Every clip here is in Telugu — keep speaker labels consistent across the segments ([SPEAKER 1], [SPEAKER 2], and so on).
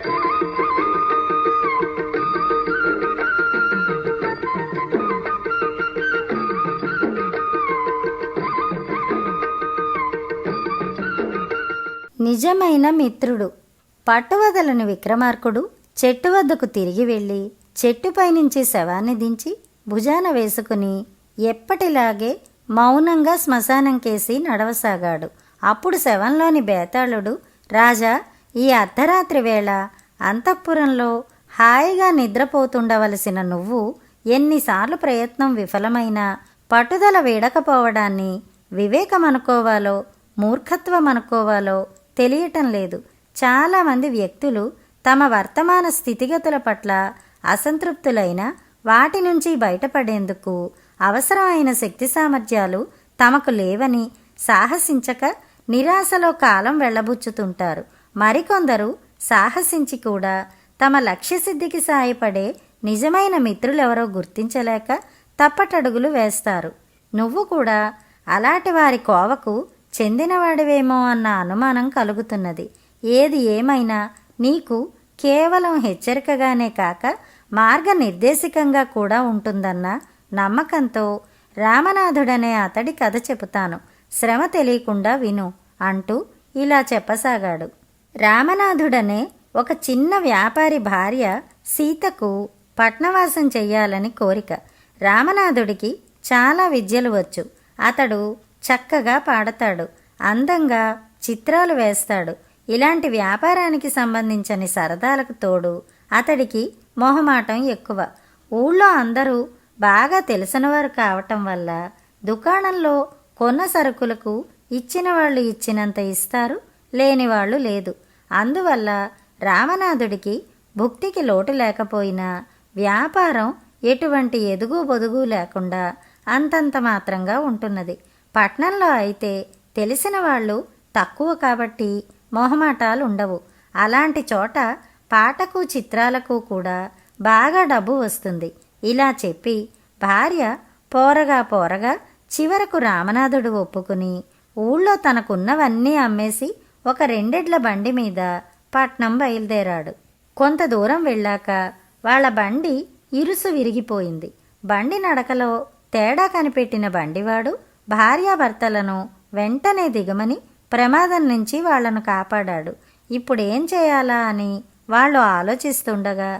[SPEAKER 1] నిజమైన మిత్రుడు. పట్టువదలని విక్రమార్కుడు చెట్టు వద్దకు తిరిగి వెళ్ళి చెట్టుపై నుంచి శవాన్ని దించి భుజాన వేసుకుని ఎప్పటిలాగే మౌనంగా శ్మశానం కేసి నడవసాగాడు. అప్పుడు శవంలోని బేతాళుడు రాజా ఈ అర్ధరాత్రి వేళ అంతఃపురంలో హాయిగా నిద్రపోతుండవలసిన నువ్వు ఎన్నిసార్లు ప్రయత్నం విఫలమైనా పట్టుదల వీడకపోవడాన్ని వివేకం అనుకోవాలో మూర్ఖత్వం అనుకోవాలో తెలియటం లేదు. చాలామంది వ్యక్తులు తమ వర్తమాన స్థితిగతుల పట్ల అసంతృప్తులైన వాటి నుంచి బయటపడేందుకు అవసరమైన శక్తి సామర్థ్యాలు తమకు లేవని సాహసించక నిరాశలో కాలం వెళ్ళబుచ్చుతుంటారు. మరికొందరు సాహసించి కూడా తమ లక్ష్యసిద్ధికి సాయపడే నిజమైన మిత్రులెవరో గుర్తించలేక తప్పటడుగులు వేస్తారు. నువ్వు కూడా అలాంటి వారి కోవకు చెందినవాడివేమో అన్న అనుమానం కలుగుతున్నది. ఏది ఏమైనా నీకు కేవలం హెచ్చరికగానే కాక మార్గనిర్దేశికంగా కూడా ఉంటుందన్న నమ్మకంతో రామనాథుడనే అతడి కథ చెబుతాను. శ్రమ తెలియకుండా విను అంటూ ఇలా చెప్పసాగాడు. రామనాథుడనే ఒక చిన్న వ్యాపారి భార్య సీతకు పట్నవాసం చెయ్యాలని కోరిక. రామనాథుడికి చాలా విద్యలు వచ్చు. అతడు చక్కగా పాడతాడు. అందంగా చిత్రాలు వేస్తాడు. ఇలాంటి వ్యాపారానికి సంబంధించని సరదాలకు తోడు అతడికి మొహమాటం ఎక్కువ. ఊళ్ళో అందరూ బాగా తెలిసినవారు కావటం వల్ల దుకాణంలో కొన్న సరుకులకు ఇచ్చిన వాళ్ళు ఇచ్చినంత ఇస్తారు లేని వాళ్ళు లేదు. అందువల్ల రామనాథుడికి భుక్తికి లోటు లేకపోయినా వ్యాపారం ఎటువంటి ఎదుగు బొదుగు లేకుండా అంతంత మాత్రంగా ఉంటున్నది. పట్నంలో అయితే తెలిసిన వాళ్ళు తక్కువ కాబట్టి మొహమాటాలు ఉండవు అలాంటి చోట పాటకు చిత్రాలకు కూడా బాగా డబ్బు వస్తుంది. ఇలా చెప్పి భార్య పోరగా పోరగా చివరకు రామనాథుడు ఒప్పుకుని ఊళ్ళో తనకున్నవన్నీ అమ్మేసి ఒక రెండెడ్ల బండి మీద పట్నం బయలుదేరాడు. కొంత దూరం వెళ్ళాక వాళ్ళ బండి ఇరుసు విరిగిపోయింది. బండి నడకలో తేడా కనిపెట్టిన బండివాడు భార్యాభర్తలను వెంటనే దిగమని ప్రమాదం నుంచి వాళ్ళను కాపాడాడు. ఇప్పుడేం చేయాలా అని వాళ్ళు ఆలోచిస్తుండగా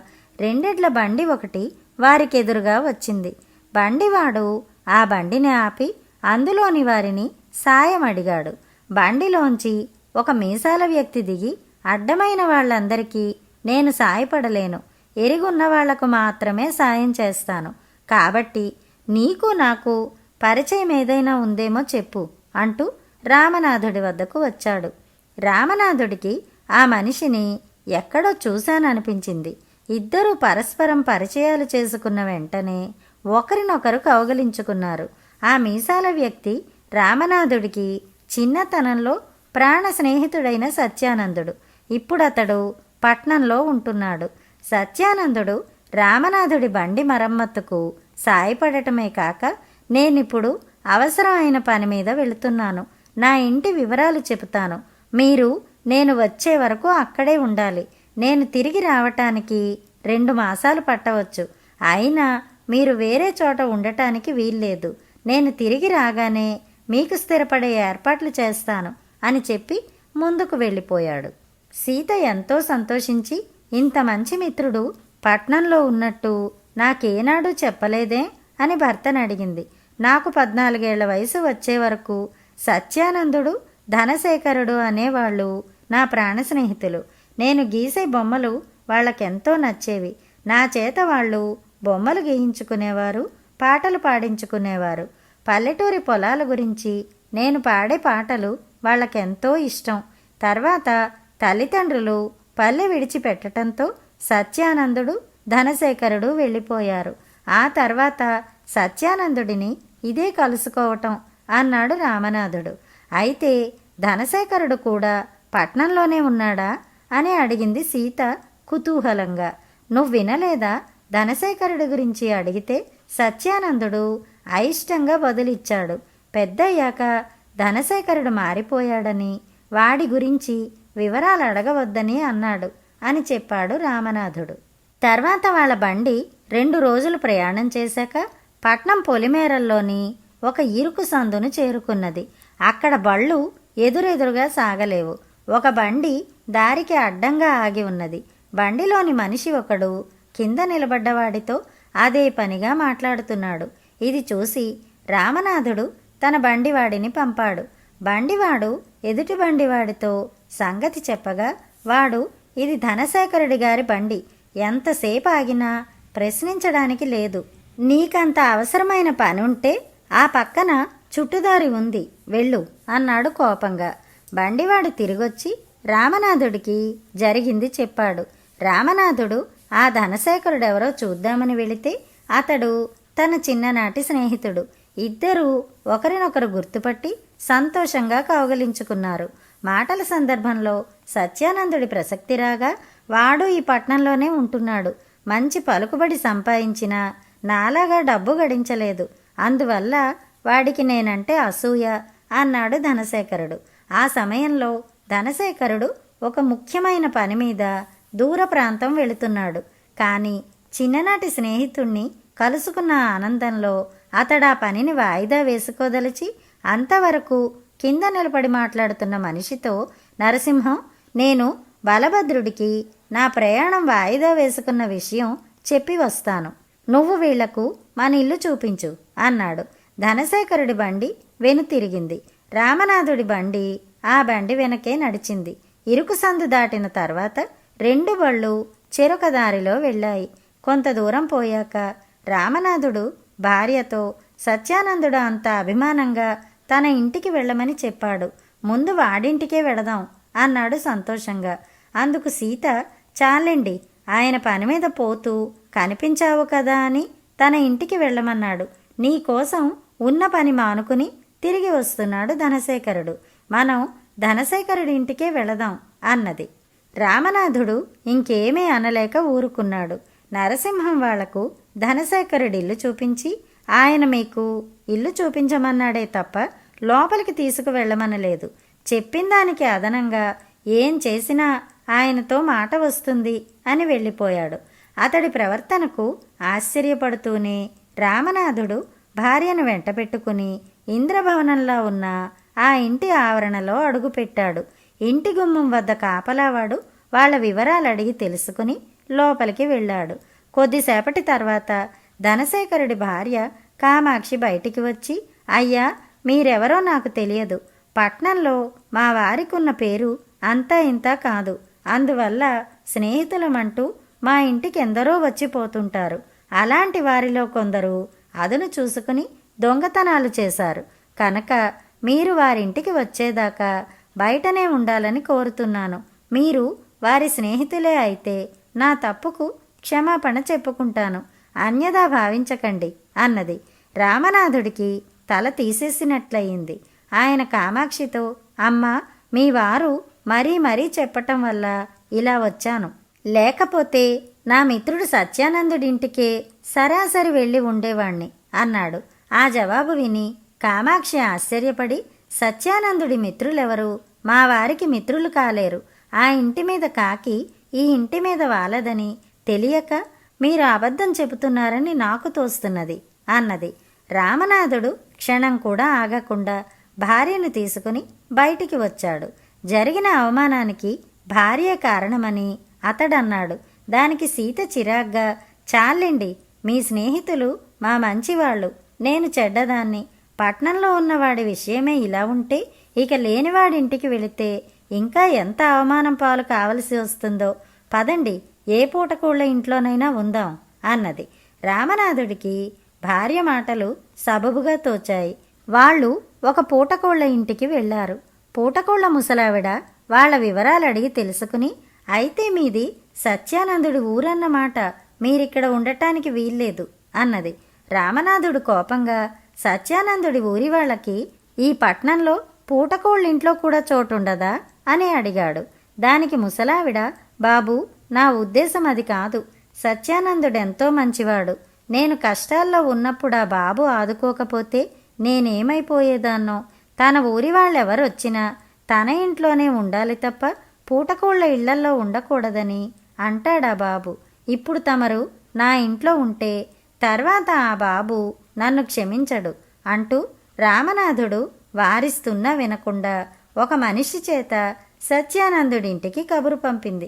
[SPEAKER 1] రెండెడ్ల బండి ఒకటి వారికెదురుగా వచ్చింది. బండివాడు ఆ బండిని ఆపి అందులోని వారిని సాయం అడిగాడు బండిలోంచి ఒక మీసాల వ్యక్తి దిగి అడ్డమైన వాళ్ళందరికీ నేను సాయపడలేను. ఎరుగున్న వాళ్ళకు మాత్రమే సాయం చేస్తాను. కాబట్టి నీకు నాకు పరిచయం ఏదైనా ఉందేమో చెప్పు అంటూ రామనాథుడి వద్దకు వచ్చాడు. రామనాథుడికి ఆ మనిషిని ఎక్కడో చూశాననిపించింది. ఇద్దరూ పరస్పరం పరిచయాలు చేసుకున్న వెంటనే ఒకరినొకరు కౌగలించుకున్నారు. ఆ మీసాల వ్యక్తి రామనాథుడికి చిన్నతనంలో ప్రాణ స్నేహితుడైన సత్యానందుడు. ఇప్పుడతడు పట్నంలో ఉంటున్నాడు. సత్యానందుడు రామనాథుడి బండి మరమ్మత్తుకు సాయపడటమే కాక నేనిప్పుడు అవసరమైన పని మీద వెళుతున్నాను. నా ఇంటి వివరాలు చెబుతాను. మీరు నేను వచ్చే వరకు అక్కడే ఉండాలి. నేను తిరిగి రావటానికి రెండు మాసాలు పట్టవచ్చు. అయినా మీరు వేరే చోట ఉండటానికి వీల్లేదు. నేను తిరిగి రాగానే మీకు స్థిరపడే ఏర్పాట్లు చేస్తాను. అని చెప్పి ముందుకు వెళ్ళిపోయాడు. సీత ఎంతో సంతోషించి ఇంత మంచి మిత్రుడు పట్నంలో ఉన్నట్టు నాకేనాడు చెప్పలేదే? అని భర్తను అడిగింది. నాకు పద్నాలుగేళ్ళ వయసు వచ్చే వరకు సత్యానందుడు ధనశేఖరుడు అనేవాళ్ళు నా ప్రాణ స్నేహితులు. నేను గీసే బొమ్మలు వాళ్ళకెంతో నచ్చేవి. నా చేత వాళ్ళు బొమ్మలు గీయించుకునేవారు పాటలు పాడించుకునేవారు. పల్లెటూరి పొలాల గురించి నేను పాడే పాటలు వాళ్ళకెంతో ఇష్టం. తర్వాత తల్లిదండ్రులు పల్లె విడిచిపెట్టడంతో సత్యానందుడు ధనశేఖరుడు వెళ్ళిపోయారు. ఆ తర్వాత సత్యానందుడిని ఇదే కలుసుకోవటం అన్నాడు రామనాథుడు. అయితే ధనశేఖరుడు కూడా పట్నంలోనే ఉన్నాడా? అని అడిగింది సీత కుతూహలంగా. నువ్వు వినలేదా? ధనశేఖరుడి గురించి అడిగితే సత్యానందుడు అయిష్టంగా బదులిచ్చాడు. పెద్దయ్యాక ధనశేఖరుడు మారిపోయాడని వాడి గురించి వివరాలు అడగవద్దని అన్నాడు అని చెప్పాడు రామనాథుడు. తర్వాత వాళ్ళ బండి రెండు రోజులు ప్రయాణం చేశాక పట్నం పొలిమేరల్లోని ఒక ఇరుకు సందును చేరుకున్నది. అక్కడ బళ్ళు ఎదురెదురుగా సాగలేవు. ఒక బండి దారికి అడ్డంగా ఆగి ఉన్నది. బండిలోని మనిషి ఒకడు కింద నిలబడ్డవాడితో అదే పనిగా మాట్లాడుతున్నాడు. ఇది చూసి రామనాథుడు తన బండివాడిని పంపాడు. బండివాడు ఎదుటి బండివాడితో సంగతి చెప్పగా వాడు ఇది ధనశేఖరుడి గారి బండి. ఎంతసేపు ఆగినా ప్రశ్నించడానికి లేదు. నీకంత అవసరమైన పని ఉంటే ఆ పక్కన చుట్టుదారి ఉంది. వెళ్ళు అన్నాడు కోపంగా. బండివాడు తిరిగొచ్చి రామనాథుడికి జరిగింది చెప్పాడు. రామనాథుడు ఆ ధనశేఖరుడెవరో చూద్దామని వెళితే అతడు తన చిన్ననాటి స్నేహితుడు. ఇద్దరూ ఒకరినొకరు గుర్తుపట్టి సంతోషంగా కౌగలించుకున్నారు. మాటల సందర్భంలో సత్యానందుడి ప్రసక్తి రాగా వాడు ఈ పట్నంలోనే ఉంటున్నాడు. మంచి పలుకుబడి సంపాదించిన నాలాగా డబ్బు గడించలేదు. అందువల్ల వాడికి నేనంటే అసూయ అన్నాడు ధనశేఖరుడు. ఆ సమయంలో ధనశేఖరుడు ఒక ముఖ్యమైన పని మీద దూర ప్రాంతం వెళుతున్నాడు. కానీ చిన్ననాటి స్నేహితుణ్ణి కలుసుకున్న ఆనందంలో అతడు ఆ పనిని వాయిదా వేసుకోదలిచి అంతవరకు కింద నిలబడి మాట్లాడుతున్న మనిషితో నరసింహం నేను బలభద్రుడికి నా ప్రయాణం వాయిదా వేసుకున్న విషయం చెప్పి వస్తాను. నువ్వు వీళ్ళకు మన ఇల్లు చూపించు అన్నాడు. ధనశేఖరుడి బండి వెనుతిరిగింది రామనాథుడి బండి ఆ బండి వెనకే నడిచింది. ఇరుకు సందు దాటిన తర్వాత రెండు బళ్ళు చెరొక దారిలో వెళ్ళాయి. కొంత దూరం పోయాక రామనాథుడు భార్యతో సత్యానందుడు అంత అభిమానంగా తన ఇంటికి వెళ్ళమని చెప్పాడు. ముందు వాడింటికే వెళదాం అన్నాడు సంతోషంగా. అందుకు సీత చాలండి ఆయన పని మీద పోతూ కనిపించావు కదా అని తన ఇంటికి వెళ్ళమన్నాడు. నీ కోసం ఉన్న పని మానుకుని తిరిగి వస్తున్నాడు ధనశేఖరుడు. మనం ధనశేఖరుడి ఇంటికే వెళదాం అన్నది. రామనాథుడు ఇంకేమీ అనలేక ఊరుకున్నాడు. నరసింహం వాళ్ళకు ధనశేఖరుడి ఇల్లు చూపించి ఆయన మీకు ఇల్లు చూపించమన్నాడే తప్ప లోపలికి తీసుకువెళ్ళమనలేదు చెప్పిన దానికి అదనంగా ఏం చేసినా ఆయనతో మాట వస్తుంది అని వెళ్ళిపోయాడు. అతడి ప్రవర్తనకు ఆశ్చర్యపడుతూనే రామనాథుడు భార్యను వెంటపెట్టుకుని ఇంద్రభవనంలో ఉన్న ఆ ఇంటి ఆవరణలో అడుగుపెట్టాడు. ఇంటి గుమ్మం వద్ద కాపలావాడు వాళ్ళ వివరాలు అడిగి తెలుసుకుని లోపలికి వెళ్ళాడు. కొద్దిసేపటి తర్వాత ధనశేఖరుడి భార్య కామాక్షి బయటికి వచ్చి అయ్యా మీరెవరో నాకు తెలియదు. పట్నంలో మా వారికున్న పేరు అంతా ఇంత కాదు. అందువల్ల స్నేహితులమంటూ మా ఇంటికి ఎందరో వచ్చిపోతుంటారు అలాంటి వారిలో కొందరు అదును చూసుకుని దొంగతనాలు చేశారు. కనుక మీరు వారింటికి వచ్చేదాకా బయటనే ఉండాలని కోరుతున్నాను. మీరు వారి స్నేహితులే అయితే నా తప్పుకు క్షమాపణ చెప్పుకుంటాను. అన్యదా భావించకండి అన్నది. రామనాథుడికి తల తీసేసినట్లయింది. ఆయన కామాక్షితో అమ్మా మీ వారు మరీ మరీ చెప్పటం వల్ల ఇలా వచ్చాను. లేకపోతే నా మిత్రుడు సత్యానందుడింటికే సరాసరి వెళ్ళి ఉండేవాణ్ణి అన్నాడు. ఆ జవాబు విని కామాక్షి ఆశ్చర్యపడి సత్యానందుడి మిత్రులెవరు? మా వారికి మిత్రులు కాలేరు. ఆ ఇంటి మీద కాకి ఈ ఇంటి మీద వాలదని తెలియక మీరు అబద్ధం చెబుతున్నారని నాకు తోస్తున్నది అన్నది. రామనాథుడు క్షణం కూడా ఆగకుండా భార్యను తీసుకుని బయటికి వచ్చాడు. జరిగిన అవమానానికి భార్య కారణమని అతడన్నాడు. దానికి సీత చిరాగ్గా చాలండి మీ స్నేహితులు మా మంచివాళ్ళు. నేను చెడ్డదాన్ని. పట్నంలో ఉన్నవాడి విషయమే ఇలా ఉంటే ఇక లేనివాడింటికి వెళితే ఇంకా ఎంత అవమానం పాలు కావలసి వస్తుందో. పదండి ఏ పూటకూళ్ళ ఇంట్లోనైనా ఉందాం అన్నది. రామనాథుడికి భార్య మాటలు సబబుగా తోచాయి. వాళ్ళు ఒక పూటకోళ్ళ ఇంటికి వెళ్ళారు పూటకోళ్ళ ముసలావిడ వాళ్ళ వివరాలు అడిగి తెలుసుకుని అయితే మీది సత్యానందుడి ఊరన్నమాట. మీరిక్కడ ఉండటానికి వీల్లేదు అన్నది. రామనాథుడు కోపంగా సత్యానందుడి ఊరి వాళ్ళకి ఈ పట్నంలో పూటకోళ్ళింట్లో కూడా చోటుండదా? అని అడిగాడు. దానికి ముసలావిడ బాబు నా ఉద్దేశం అది కాదు. సత్యానందుడెంతో మంచివాడు. నేను కష్టాల్లో ఉన్నప్పుడు ఆ బాబు ఆదుకోకపోతే నేనేమైపోయేదాన్నో? తన ఊరి వాళ్ళెవరొచ్చినా తన ఇంట్లోనే ఉండాలి తప్ప పూటకోళ్ళ ఇళ్ళల్లో ఉండకూడదని అంటాడా బాబు. ఇప్పుడు తమరు నా ఇంట్లో ఉంటే తర్వాత ఆ బాబు నన్ను క్షమించడు అంటూ రామనాథుడు వారిస్తున్నా వినకుండా ఒక మనిషి చేత సత్యానందుడింటికి కబురు పంపింది.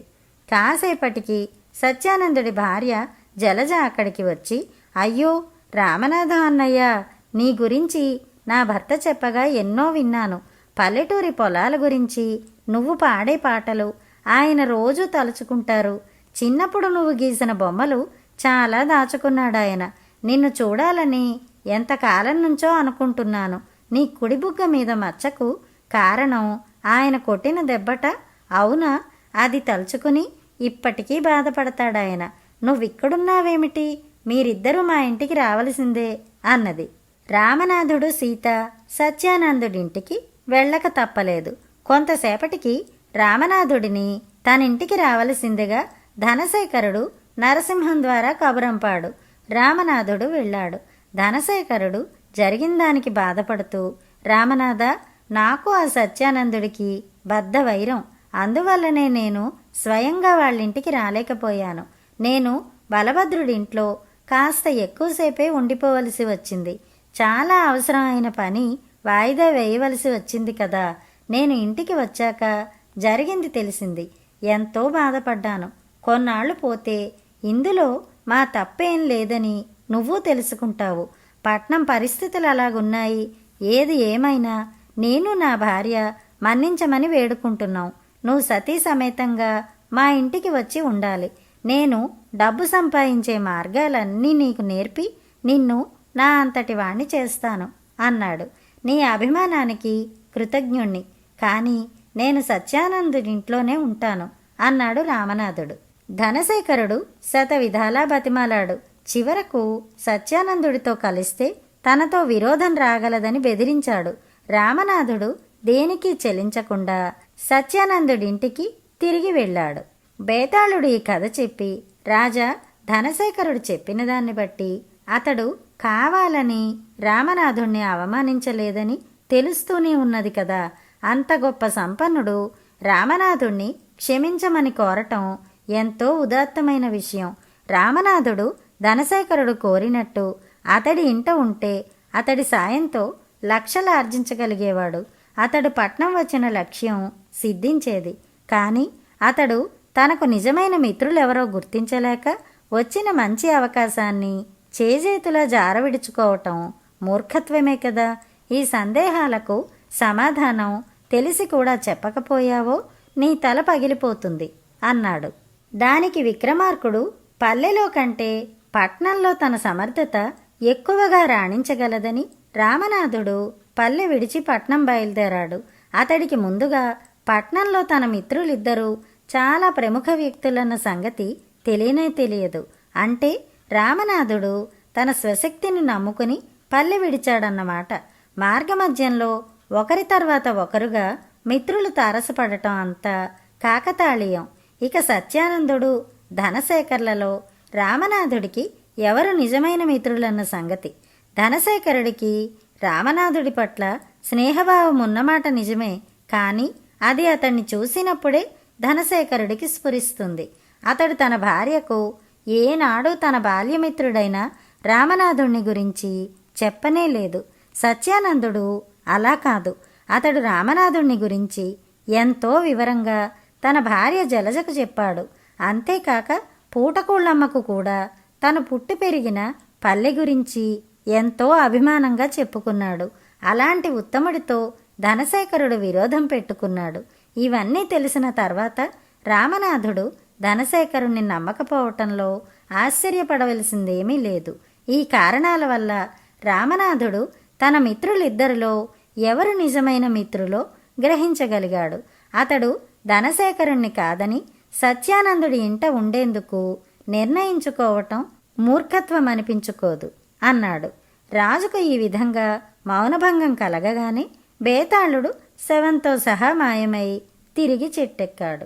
[SPEAKER 1] కాసేపటికి సత్యానందుడి భార్య జలజ అక్కడికి వచ్చి అయ్యో రామనాథ అన్నయ్య నీ గురించి నా భర్త చెప్పగా ఎన్నో విన్నాను. పల్లెటూరి పొలాల గురించి నువ్వు పాడే పాటలు ఆయన రోజు తలుచుకుంటారు. చిన్నప్పుడు నువ్వు గీసిన బొమ్మలు చాలా దాచుకున్నాడాయన. నిన్ను చూడాలని ఎంతకాలం నుంచో అనుకుంటున్నాను. నీ కుడి బుగ్గ మీద మచ్చకు కారణం ఆయన కొట్టిన దెబ్బట అవునా? అది తలుచుకుని ఇప్పటికీ బాధపడతాడాయన. నువ్విక్కడున్నావేమిటి? మీరిద్దరూ మా ఇంటికి రావలసిందే అన్నది. రామనాథుడు సీత సత్యానందుడింటికి వెళ్ళక తప్పలేదు. కొంతసేపటికి రామనాథుడిని తనింటికి రావలసిందిగా ధనశేఖరుడు నరసింహం ద్వారా కబురంపాడు. రామనాథుడు వెళ్ళాడు. ధనశేఖరుడు జరిగిన దానికి బాధపడుతూ రామనాథ నాకు ఆ సత్యానందుడికి బద్ద వైరం. అందువల్లనే నేను స్వయంగా వాళ్ళింటికి రాలేకపోయాను. నేను బలభద్రుడింట్లో కాస్త ఎక్కువసేపే ఉండిపోవలసి వచ్చింది. చాలా అవసరమైన పని వాయిదా వేయవలసి వచ్చింది కదా. నేను ఇంటికి వచ్చాక జరిగింది తెలిసింది. ఎంతో బాధపడ్డాను. కొన్నాళ్ళు పోతే ఇందులో మా తప్పేం లేదని నువ్వు తెలుసుకుంటావు. పట్నం పరిస్థితులు అలాగున్నాయి. ఏది ఏమైనా నేను నా భార్య మన్నించమని వేడుకుంటున్నాం. నువ్వు సతీ సమేతంగా మా ఇంటికి వచ్చి ఉండాలి. నేను డబ్బు సంపాదించే మార్గాలన్నీ నీకు నేర్పి నిన్ను నా అంతటి వాణ్ణి చేస్తాను అన్నాడు. నీ అభిమానానికి కృతజ్ఞుణ్ణి. కానీ నేను సత్యానందుడింట్లోనే ఉంటాను అన్నాడు రామనాథుడు. ధనశేఖరుడు శత విధాలా బతిమాలాడు. చివరకు సత్యానందుడితో కలిస్తే తనతో విరోధం రాగలదని బెదిరించాడు. రామనాథుడు దేనికి చెలించకుండా సత్యానందుడింటికి తిరిగి వెళ్ళాడు. బేతాళుడు ఈ కథ చెప్పి రాజా ధనశేఖరుడు చెప్పిన దాన్ని బట్టి అతడు కావాలని రామనాథుణ్ణి అవమానించలేదని తెలుస్తూనే ఉన్నది కదా. అంత గొప్ప సంపన్నుడు రామనాథుణ్ణి క్షమించమని కోరటం ఎంతో ఉదాత్తమైన విషయం. రామనాథుడు ధనశేఖరుడు కోరినట్టు అతడి ఇంట ఉంటే అతడి సాయంతో లక్షలు ఆర్జించగలిగేవాడు. అతడు పట్నం వచ్చిన లక్ష్యం సిద్ధించేది. కానీ అతడు తనకు నిజమైన మిత్రులెవరో గుర్తించలేక వచ్చిన మంచి అవకాశాన్ని చేజేతులా జారవిడుచుకోవటం మూర్ఖత్వమే కదా. ఈ సందేహాలకు సమాధానం తెలిసి కూడా చెప్పకపోయావో నీ తల పగిలిపోతుంది అన్నాడు. దానికి విక్రమార్కుడు పల్లెలో కంటే పట్నంలో తన సమర్థత ఎక్కువగా రాణించగలదని రామనాథుడు పల్లె విడిచి పట్నం బయలుదేరాడు. అతడికి ముందుగా పట్నంలో తన మిత్రులిద్దరూ చాలా ప్రముఖ వ్యక్తులన్న సంగతి తెలియనే తెలియదు. అంటే రామనాథుడు తన స్వశక్తిని నమ్ముకుని పల్లె విడిచాడన్నమాట. మార్గమధ్యంలో ఒకరి తర్వాత ఒకరుగా మిత్రులు తారసపడటం అంతా కాకతాళీయం. ఇక సత్యానందుడు ధనశేఖర్లలో రామనాథుడికి ఎవరు నిజమైన మిత్రులన్న సంగతి ధనశేఖరుడికి రామనాథుడి పట్ల స్నేహభావం ఉన్నమాట నిజమే. కానీ అది అతన్ని చూసినప్పుడే ధనశేఖరుడికి స్ఫురిస్తుంది. అతడు తన భార్యకు ఏనాడు తన బాల్యమిత్రుడైన రామనాథుణ్ణి గురించి చెప్పనే లేదు. సత్యానందుడు అలా కాదు. అతడు రామనాథుణ్ణి గురించి ఎంతో వివరంగా తన భార్య జలజకు చెప్పాడు. అంతేకాక పూటకూళ్ళమ్మకు కూడా తను పుట్టి పెరిగిన పల్లె గురించి ఎంతో అభిమానంగా చెప్పుకున్నాడు. అలాంటి ఉత్తముడితో ధనశేఖరుడు విరోధం పెట్టుకున్నాడు. ఇవన్నీ తెలిసిన తర్వాత రామనాథుడు ధనశేఖరుణ్ణి నమ్మకపోవటంలో ఆశ్చర్యపడవలసిందేమీ లేదు. ఈ కారణాల వల్ల రామనాథుడు తన మిత్రులిద్దరిలో ఎవరు నిజమైన మిత్రులో గ్రహించగలిగాడు. అతడు ధనశేఖరుణ్ణి కాదని సత్యానందుడి ఇంట ఉండేందుకు నిర్ణయించుకోవటం మూర్ఖత్వం అనిపించుకోదు అన్నాడు. రాజుకు ఈ విధంగా మౌనభంగం కలగగానే బేతాళుడు శవంతో సహా మాయమై తిరిగి చెట్టెక్కాడు.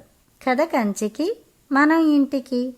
[SPEAKER 1] కథ కంచికి మనం ఇంటికి.